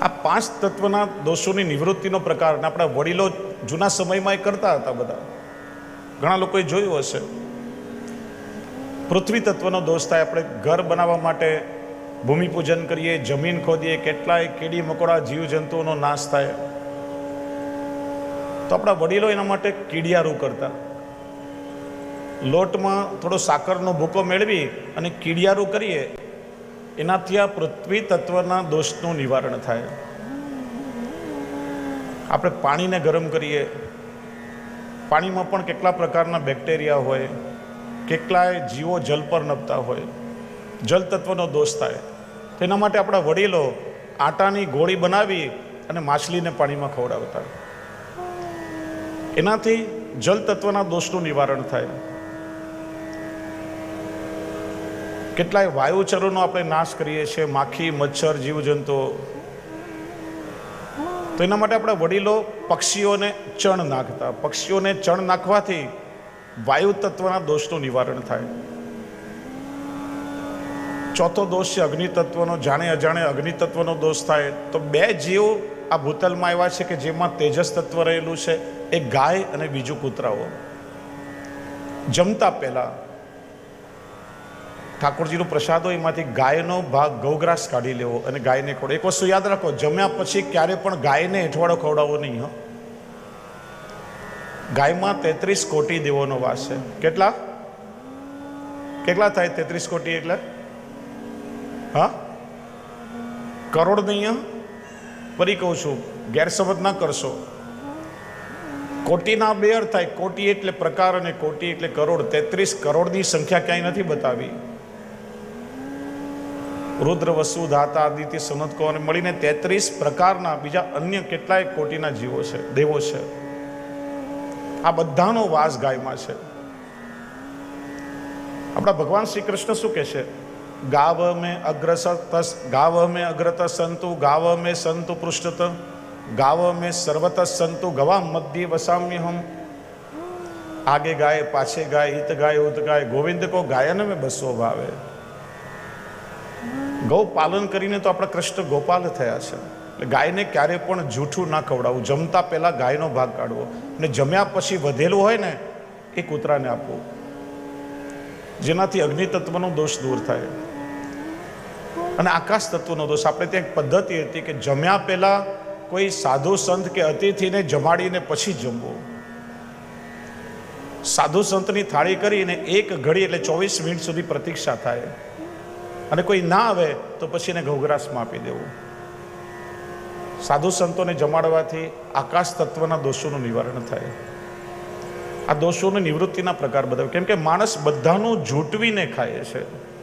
આ પાંચ તત્વના દોષોની નિવૃત્તિનો પ્રકાર અને આપણા વડીલો જૂના સમયમાં એ કરતા હતા બધા. ઘણા લોકોએ જોયું હશે. પૃથ્વી તત્વનો દોષ થાય, આપણે ઘર બનાવવા માટે ભૂમિપૂજન કરીએ, જમીન ખોદીએ, કેટલાય કીડી મકોડા જીવજંતુઓનો નાશ થાય. તો આપણા વડીલો એના માટે કીડિયારું કરતા. લોટમાં થોડો સાકરનો ભૂકો મેળવી અને કીડિયારું કરીએ. એનાથી આ પૃથ્વી તત્વના દોષનું નિવારણ થાય. આપણે પાણીને ગરમ કરીએ. પાણીમાં પણ કેટલા પ્રકારના બેક્ટેરિયા હોય, કેટલાય જીવો જલ પર નપતા હોય, જલ તત્વનો દોષ થાય. તેના માટે આપણા વડીલો આટાની ગોળી બનાવી અને માછલીને પાણીમાં ખવડાવતા. એનાથી જલ તત્વના દોષનું નિવારણ થાય. કેટલાય વાયુચરોનો આપણે નાશ કરીએ છીએ, માખી, મચ્છર, જીવજંતુઓ. તો એના માટે આપણા વડીલો પક્ષીઓને ચણ નાખતા. પક્ષીઓને ચણ નાખવાથી વાયુ તત્વના દોષનું નિવારણ થાય. ચોથો દોષ છે અગ્નિ તત્વનો. જાણે અજાણે અગ્નિ તત્વનો દોષ થાય. તો બે જીવ આ ભૂતલમાં એવા છે કે જેમાં તેજસ તત્વ રહેલું છે એ ગાય અને બીજું કૂતરાઓ. જમતા પહેલા ઠાકોરજીનો પ્રસાદ હોય, એમાંથી ગાયનો ભાગ ગૌગ્રાસ કાઢી લેવો અને ગાયને ખવડાવો. એક વસ્તુ યાદ રાખો, જમ્યા પછી ક્યારે પણ ગાયને હેઠવાડો ખવડાવવો નહીં, હો. ગાયમાં તેત્રીસ કોટી દેવોનો વાસ છે. કેટલા? કેટલા થાય તેત્રીસ કોટી એટલે? હા? કરોડ નહીં? ફરી કહું છું, ગેરસમજ ના કરશો. કોટીના બે અર્થ થાય, કોટી એટલે પ્રકાર અને કોટી એટલે કરોડ. તેત્રીસ કરોડની સંખ્યા ક્યાંય નથી બતાવી. રુદ્ર વસુ ધાતા આદિત્ય સનત કો મળીને તેત્રીસ પ્રકારના બીજા અન્ય કેટલાય કોટીના જીવો છે, દેવો છે. આ બધાનો વાસ ગાયમાં છે. આપણા ભગવાન શ્રી કૃષ્ણ શું કહે છે? ગાવ મેં અગ્રસ ગાવ મેં અગ્રત સંતુ ગાવ મેં સંતુ પૃષ્ઠત, ગાવ મેં સર્વત સંતુ ગવા મધ્ય વસામ્ય હમ આગે ગાય, પાછે ગાય, હિત ગાય, ઉત ગાય, ગોવિંદ કો ગાયન મેં બસો ભાવે. ગૌ પાલન કરીને તો આપણા કૃષ્ણ ગોપાલ થયા છે. એટલે ગાયને ક્યારે પણ જૂઠું ના ખવડાવવું. જમતા પહેલા ગાયનો ભાગ કાઢવો. અને જમ્યા પછી વધેલું હોય ને, એ કૂતરાને આપવું. જેનાથી અગ્નિ તત્વનો દોષ દૂર થાય. અને આકાશ તત્વનો દોષ. આપણે ત્યાં એક પદ્ધતિ હતી કે જમ્યા પહેલાં કોઈ સાધુ સંત કે અતિથિને જમાડીને પછી જમવું. સાધુ સંતની થાળી કરીને એક ઘડી એટલે ચોવીસ મિનિટ સુધી પ્રતીક્ષા થાય. અને કોઈ ના આવે તો પછી એને ઘઉગ્રાસમાં આપી દેવું. સાધુ સંતોને જમાડવાથી આકાશ તત્વના દોષોનું નિવારણ થાય. આ દોષોની નિવૃત્તિના પ્રકાર બધા કેમ કે માણસ બધાનું જૂટવીને ખાય છે.